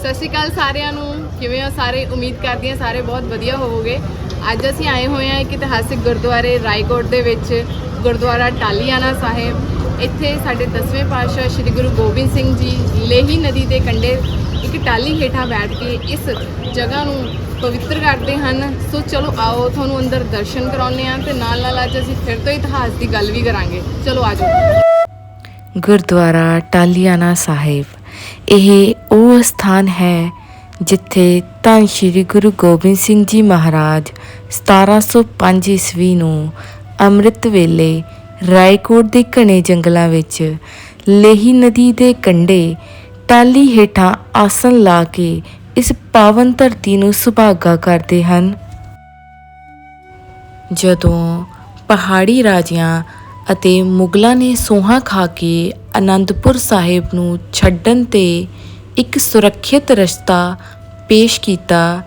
ਸਤਿ ਸ਼੍ਰੀ ਅਕਾਲ ਸਾਰਿਆਂ ਨੂੰ। ਕਿਵੇਂ ਹੋ? ਸਾਰੇ ਉਮੀਦ ਕਰਦੀ ਹਾਂ ਸਾਰੇ ਬਹੁਤ ਵਧੀਆ ਹੋਵੋਗੇ। ਅੱਜ ਅਸੀਂ ਆਏ ਹੋਏ ਹਾਂ ਇੱਕ ਇਤਿਹਾਸਿਕ ਗੁਰਦੁਆਰੇ ਰਾਏਕੋਟ ਦੇ ਵਿੱਚ, ਗੁਰਦੁਆਰਾ ਟਾਲੀਆਣਾ ਸਾਹਿਬ। ਇੱਥੇ ਸਾਡੇ 10ਵੇਂ ਪਾਤਸ਼ਾਹ ਸ੍ਰੀ ਗੁਰੂ ਗੋਬਿੰਦ ਸਿੰਘ ਜੀ ਲੇਹੀ ਨਦੀ ਦੇ ਕੰਢੇ ਇੱਕ ਟਾਲੀ ਹੇਠਾਂ ਬੈਠ ਕੇ ਇਸ ਜਗ੍ਹਾ ਨੂੰ ਪਵਿੱਤਰ ਕਰਦੇ ਹਨ। ਸੋ ਚਲੋ ਆਓ, ਤੁਹਾਨੂੰ ਅੰਦਰ ਦਰਸ਼ਨ ਕਰਾਉਂਦੇ ਹਾਂ ਤੇ ਨਾਲ ਨਾਲ ਅੱਜ ਅਸੀਂ ਫਿਰ ਤੋਂ ਇਤਿਹਾਸ ਦੀ ਗੱਲ ਵੀ ਕਰਾਂਗੇ। ਚਲੋ ਆਜੋ ਗੁਰਦੁਆਰਾ ਟਾਲੀਆਣਾ ਸਾਹਿਬ। ਇਹ ਉਹ ਸਥਾਨ ਹੈ ਜਿੱਥੇ ਧੰਨ ਸ਼੍ਰੀ ਗੁਰੂ ਗੋਬਿੰਦ ਸਿੰਘ ਜੀ ਮਹਾਰਾਜ 1705 ਈਸਵੀ ਨੂੰ ਅੰਮ੍ਰਿਤ ਵੇਲੇ ਰਾਏਕੋਟ ਦੇ ਘਣੇ ਜੰਗਲਾਂ ਵਿੱਚ ਲੇਹੀ ਨਦੀ ਦੇ ਕੰਢੇ ਟਾਲੀ ਹੇਠਾਂ ਆਸਣ ਲਾ ਕੇ ਇਸ ਪਾਵਨ ਧਰਤੀ ਨੂੰ ਸੁਭਾਗਾ ਕਰਦੇ ਹਨ। ਜਦੋਂ ਪਹਾੜੀ ਰਾਜਿਆਂ ਅਤੇ ਮੁਗਲਾਂ ਨੇ ਸੋਹਾ ਖਾ ਕੇ ਅਨੰਦਪੁਰ ਸਾਹਿਬ ਨੂੰ ਛੱਡਣ ਤੇ ਇੱਕ ਸੁਰੱਖਿਅਤ ਰਸਤਾ ਪੇਸ਼ ਕੀਤਾ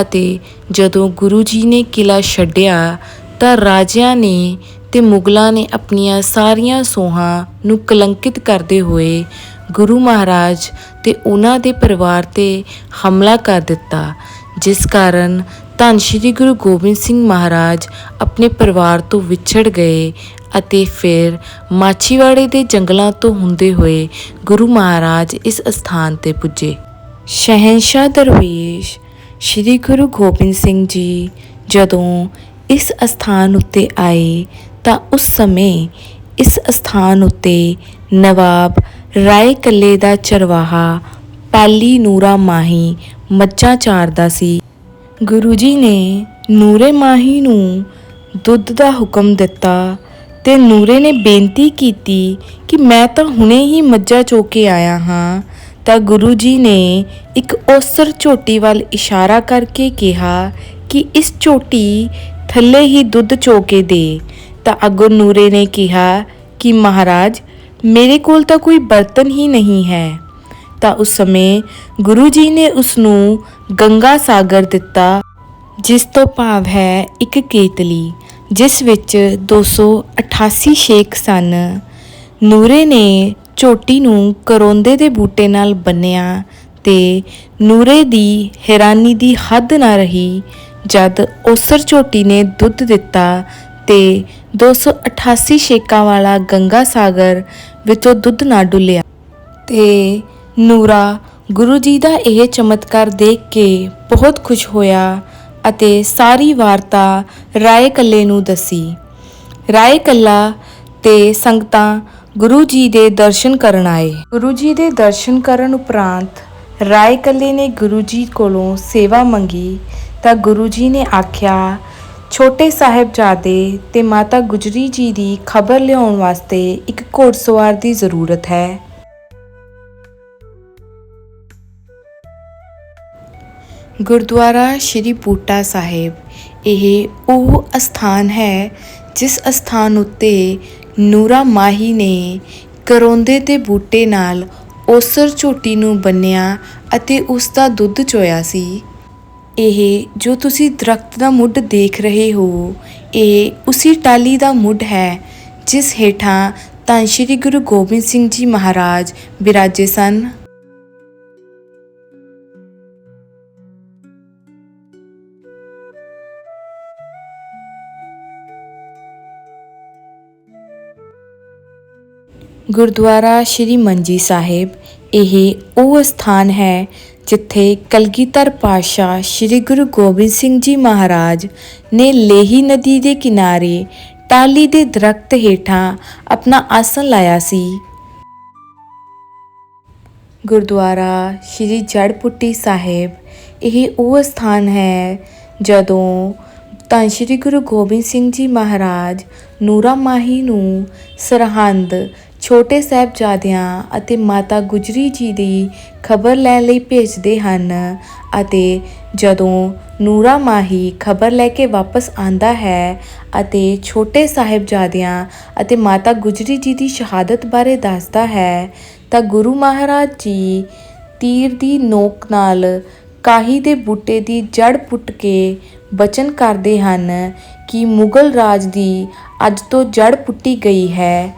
ਅਤੇ ਜਦੋਂ ਗੁਰੂ ਜੀ ਨੇ ਕਿਲਾ ਛੱਡਿਆ ਤਾਂ ਰਾਜਿਆਂ ਨੇ ਤੇ ਮੁਗਲਾਂ ਨੇ ਆਪਣੀਆਂ ਸਾਰੀਆਂ ਸੋਹਾਂ ਨੂੰ ਕਲੰਕਿਤ ਕਰਦੇ ਹੋਏ ਗੁਰੂ ਮਹਾਰਾਜ ਤੇ ਉਹਨਾਂ ਦੇ ਪਰਿਵਾਰ ਤੇ ਹਮਲਾ ਕਰ ਦਿੱਤਾ। ਜਿਸ ਕਾਰਨ ਧੰਨ ਸ਼੍ਰੀ ਗੁਰੂ ਗੋਬਿੰਦ ਸਿੰਘ ਮਹਾਰਾਜ ਆਪਣੇ ਪਰਿਵਾਰ ਤੋਂ ਵਿਛੜ ਗਏ ਅਤੇ ਫਿਰ ਮਾਛੀਵਾੜੇ ਦੇ ਜੰਗਲਾਂ ਤੋਂ ਹੁੰਦੇ ਹੋਏ ਗੁਰੂ ਮਹਾਰਾਜ ਇਸ ਸਥਾਨ ਤੇ ਪੁੱਜੇ। ਸ਼ਹਿਨशाह ਦਰਵੇਸ਼ ਸ਼੍ਰੀ ਗੁਰੂ ਗੋਬਿੰਦ ਸਿੰਘ ਜੀ ਜਦੋਂ ਇਸ ਸਥਾਨ ਉੱਤੇ ਆਏ ਤਾਂ ਉਸ ਸਮੇਂ ਇਸ ਸਥਾਨ ਉੱਤੇ ਨਵਾਬ ਰਾਏ ਕੱਲੇ ਦਾ ਚਰਵਾਹਾ, ਪਾਲੀ ਨੂਰਾ ਮਾਹੀ ਮੱਝਾਂ ਚਾਰਦਾ ਸੀ। ਗੁਰੂ ਜੀ ਨੇ ਨੂਰੇ ਮਾਹੀ ਨੂੰ ਦੁੱਧ ਦਾ ਹੁਕਮ ਦਿੱਤਾ ਤੇ ਨੂਰੇ ਨੇ ਬੇਨਤੀ ਕੀਤੀ ਕਿ ਮੈਂ ਤਾਂ ਹੁਣੇ ਹੀ ਮੱਝਾਂ ਚੋ ਕੇ ਆਇਆ ਹਾਂ। ਤਾਂ ਗੁਰੂ ਜੀ ਨੇ ਇੱਕ ਔਸਰ ਝੋਟੀ ਵੱਲ ਇਸ਼ਾਰਾ ਕਰਕੇ ਕਿਹਾ ਕਿ ਇਸ ਝੋਟੀ ਥੱਲੇ ਹੀ ਦੁੱਧ ਚੋ ਕੇ ਦੇ। ਤਾਂ ਅੱਗੋਂ ਨੂਰੇ ਨੇ ਕਿਹਾ ਕਿ ਮਹਾਰਾਜ, ਮੇਰੇ ਕੋਲ ਤਾਂ ਕੋਈ ਬਰਤਨ ਹੀ ਨਹੀਂ ਹੈ। ਤਾਂ ਉਸ ਸਮੇਂ ਗੁਰੂ ਜੀ ਨੇ ਉਸ ਨੂੰ ਗੰਗਾ ਸਾਗਰ ਦਿੱਤਾ, ਜਿਸ ਤੋਂ ਭਾਵ ਹੈ ਇੱਕ ਕੇਤਲੀ, ਜਿਸ ਵਿੱਚ 288 ਸ਼ੇਖ ਸਨ। ਨੂਰੇ ਨੇ ਝੋਟੀ ਨੂੰ ਕਰੋਂਦੇ ਦੇ ਬੂਟੇ ਨਾਲ ਬੰਨਿਆ ਤੇ ਨੂਰੇ ਦੀ ਹੈਰਾਨੀ ਦੀ ਹੱਦ ਨਾ ਰਹੀ, ਜਦ ਔਸਰ ਝੋਟੀ ਨੇ ਦੁੱਧ ਦਿੱਤਾ ਤੇ 288 ਸ਼ੇਕਾਂ ਵਾਲਾ ਗੰਗਾ ਸਾਗਰ ਵਿੱਚੋਂ ਦੁੱਧ ਨਾ ਡੁੱਲਿਆ ਤੇ ਨੂਰਾ, ਗੁਰੂ ਜੀ ਦਾ ਇਹ ਚਮਤਕਾਰ ਦੇਖ ਕੇ ਬਹੁਤ ਖੁਸ਼ ਹੋਇਆ ਅਤੇ ਸਾਰੀ ਵਾਰਤਾ ਰਾਏ ਕੱਲੇ ਨੂੰ ਦੱਸੀ। ਰਾਏ ਕੱਲਾ ਤੇ ਸੰਗਤਾਂ ਗੁਰੂ ਜੀ ਦੇ ਦਰਸ਼ਨ ਕਰਨ ਆਏ। ਗੁਰੂ ਜੀ ਦੇ ਦਰਸ਼ਨ ਕਰਨ ਉਪਰੰਤ ਰਾਏ ਕੱਲੇ ਨੇ ਗੁਰੂ ਜੀ ਕੋਲੋਂ ਸੇਵਾ ਮੰਗੀ ਤਾਂ ਗੁਰੂ ਜੀ ਨੇ ਆਖਿਆ, ਛੋਟੇ ਸਾਹਿਬਜ਼ਾਦੇ ਤੇ ਮਾਤਾ ਗੁਜਰੀ ਜੀ ਦੀ ਖਬਰ ਲਿਆਉਣ ਵਾਸਤੇ ਇੱਕ ਘੋੜਸਵਾਰ ਦੀ ਜ਼ਰੂਰਤ ਹੈ। ਗੁਰਦੁਆਰਾ ਸ਼੍ਰੀ ਬੂਟਾ ਸਾਹਿਬ। ਇਹ ਉਹ ਅਸਥਾਨ ਹੈ ਜਿਸ ਅਸਥਾਨ ਉੱਤੇ ਨੂਰਾ ਮਾਹੀ ਨੇ ਕਰੋਂਦੇ ਦੇ ਬੂਟੇ ਨਾਲ ਔਸਰ ਝੋਟੀ ਨੂੰ ਬੰਨਿਆ ਅਤੇ ਉਸ ਦਾ ਦੁੱਧ ਚੋਇਆ ਸੀ। ਇਹ ਜੋ ਤੁਸੀਂ ਦਰਖਤ ਦਾ ਮੁੱਢ ਦੇਖ ਰਹੇ ਹੋ, ਇਹ ਉਸੇ ਟਾਲੀ ਦਾ ਮੁੱਢ ਹੈ, ਜਿਸ ਹੇਠਾਂ ਤਾਂ ਸ਼੍ਰੀ ਗੁਰੂ ਗੋਬਿੰਦ ਸਿੰਘ ਜੀ ਮਹਾਰਾਜ ਬਿਰਾਜੇ ਸਨ। ਗੁਰਦੁਆਰਾ ਸ਼੍ਰੀ ਮੰਜੀ ਸਾਹਿਬ, ਇਹ ਉਹ ਸਥਾਨ ਹੈ ਜਿੱਥੇ ਕਲਗੀਧਰ ਪਾਤਸ਼ਾਹ ਸ਼੍ਰੀ ਗੁਰੂ ਗੋਬਿੰਦ ਸਿੰਘ ਜੀ ਮਹਾਰਾਜ ਨੇ ਲੇਹੀ ਨਦੀ ਦੇ ਕਿਨਾਰੇ ਟਾਲੀ ਦੇ ਦਰਖਤ ਹੇਠਾਂ ਆਪਣਾ ਆਸਣ ਲਾਇਆ ਸੀ। ਗੁਰਦੁਆਰਾ ਸ਼੍ਰੀ ਜੜਪੁੱਟੀ ਸਾਹਿਬ, ਇਹ ਉਹ ਸਥਾਨ ਹੈ ਜਦੋਂ ਤਾਂ ਸ਼੍ਰੀ ਗੁਰੂ ਗੋਬਿੰਦ ਸਿੰਘ ਜੀ ਮਹਾਰਾਜ ਨੂਰਾ ਮਾਹੀ ਨੂੰ ਸਰਹੰਦ ਛੋਟੇ ਸਾਹਿਬਜ਼ਾਦਿਆਂ ਅਤੇ ਮਾਤਾ ਗੁਜਰੀ ਜੀ ਦੀ ਖਬਰ ਲੈਣ ਲਈ ਭੇਜਦੇ ਹਨ ਅਤੇ ਜਦੋਂ ਨੂਰਾ ਮਾਹੀ ਖਬਰ ਲੈ ਕੇ ਵਾਪਸ ਆਂਦਾ ਹੈ ਅਤੇ ਛੋਟੇ ਸਾਹਿਬਜ਼ਾਦਿਆਂ ਅਤੇ ਮਾਤਾ ਗੁਜਰੀ ਜੀ ਦੀ ਸ਼ਹਾਦਤ ਬਾਰੇ ਦੱਸਦਾ ਹੈ, ਤਾਂ ਗੁਰੂ ਮਹਾਰਾਜ ਜੀ ਤੀਰ ਦੀ ਨੋਕ ਨਾਲ ਕਾਹੀ ਦੇ ਬੂਟੇ ਦੀ ਜੜ ਪੁੱਟ ਕੇ ਬਚਨ ਕਰਦੇ ਹਨ ਕਿ ਮੁਗਲ ਰਾਜ ਦੀ ਅੱਜ ਤੋਂ ਜੜ ਪੁੱਟੀ ਗਈ ਹੈ।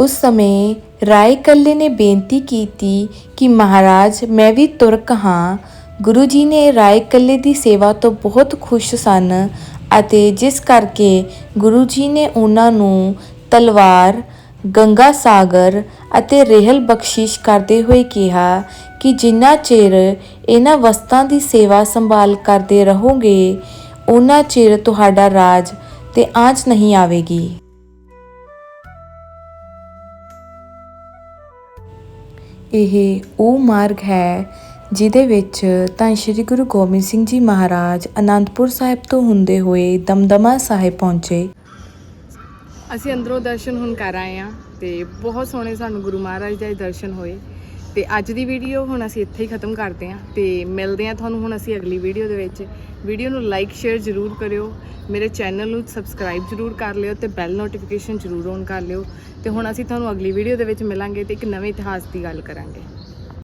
ਉਸ ਸਮੇਂ ਰਾਏ ਕੱਲੇ ਨੇ ਬੇਨਤੀ ਕੀਤੀ ਕਿ ਮਹਾਰਾਜ, ਮੈਂ ਵੀ ਤੁਰਕ ਹਾਂ। ਗੁਰੂ ਜੀ ਨੇ ਰਾਏ ਕੱਲੇ ਦੀ ਸੇਵਾ ਤੋਂ ਬਹੁਤ ਖੁਸ਼ ਸਨ ਅਤੇ ਜਿਸ ਕਰਕੇ ਗੁਰੂ ਜੀ ਨੇ ਉਹਨਾਂ ਨੂੰ ਤਲਵਾਰ, ਗੰਗਾ ਸਾਗਰ ਅਤੇ ਰਹਿਲ ਬਖਸ਼ਿਸ਼ ਕਰਦੇ ਹੋਏ ਕਿਹਾ ਕਿ ਜਿੰਨਾ ਚਿਰ ਇਹਨਾਂ ਵਸਤਾਂ ਦੀ ਸੇਵਾ ਸੰਭਾਲ ਕਰਦੇ ਰਹੋਗੇ ਉਹਨਾਂ ਚਿਰ ਤੁਹਾਡਾ ਰਾਜ ਤੇ ਆਂਚ ਨਹੀਂ ਆਵੇਗੀ। ਇਹ ਉਹ ਮਾਰਗ ਹੈ ਜਿਹਦੇ ਵਿੱਚ ਤਾਂ ਸ੍ਰੀ ਗੁਰੂ ਗੋਬਿੰਦ ਸਿੰਘ ਜੀ ਮਹਾਰਾਜ ਅਨੰਦਪੁਰ ਸਾਹਿਬ ਤੋਂ ਹੁੰਦੇ ਹੋਏ ਦਮਦਮਾ ਸਾਹਿਬ ਪਹੁੰਚੇ। ਅਸੀਂ ਅੰਦਰੋਂ ਦਰਸ਼ਨ ਹੁਣ ਕਰ ਆਏ ਆ ਤੇ ਬਹੁਤ ਸੋਹਣੇ ਸਾਨੂੰ ਗੁਰੂ ਮਹਾਰਾਜ ਦੇ ਦਰਸ਼ਨ ਹੋਏ। ਤੇ ਅੱਜ ਦੀ ਵੀਡੀਓ ਹੁਣ ਅਸੀਂ ਇੱਥੇ ਹੀ ਖਤਮ ਕਰਦੇ ਹਾਂ ਤੇ ਮਿਲਦੇ ਹਾਂ ਤੁਹਾਨੂੰ ਹੁਣ ਅਸੀਂ ਅਗਲੀ ਵੀਡੀਓ ਦੇ ਵਿੱਚ। ਵੀਡੀਓ ਨੂੰ ਲਾਈਕ ਸ਼ੇਅਰ ਜ਼ਰੂਰ ਕਰਿਓ। ਮੇਰੇ ਚੈਨਲ ਨੂੰ ਸਬਸਕ੍ਰਾਈਬ ਜ਼ਰੂਰ ਕਰ ਲਿਓ ਤੇ ਬੈਲ ਨੋਟੀਫਿਕੇਸ਼ਨ ਜ਼ਰੂਰ ਔਨ ਕਰ ਲਿਓ। ਤੇ ਹੁਣ ਅਸੀਂ ਤੁਹਾਨੂੰ ਅਗਲੀ ਵੀਡੀਓ ਦੇ ਵਿੱਚ ਮਿਲਾਂਗੇ ਤੇ ਇੱਕ ਨਵੇਂ ਇਤਿਹਾਸ ਦੀ ਗੱਲ ਕਰਾਂਗੇ।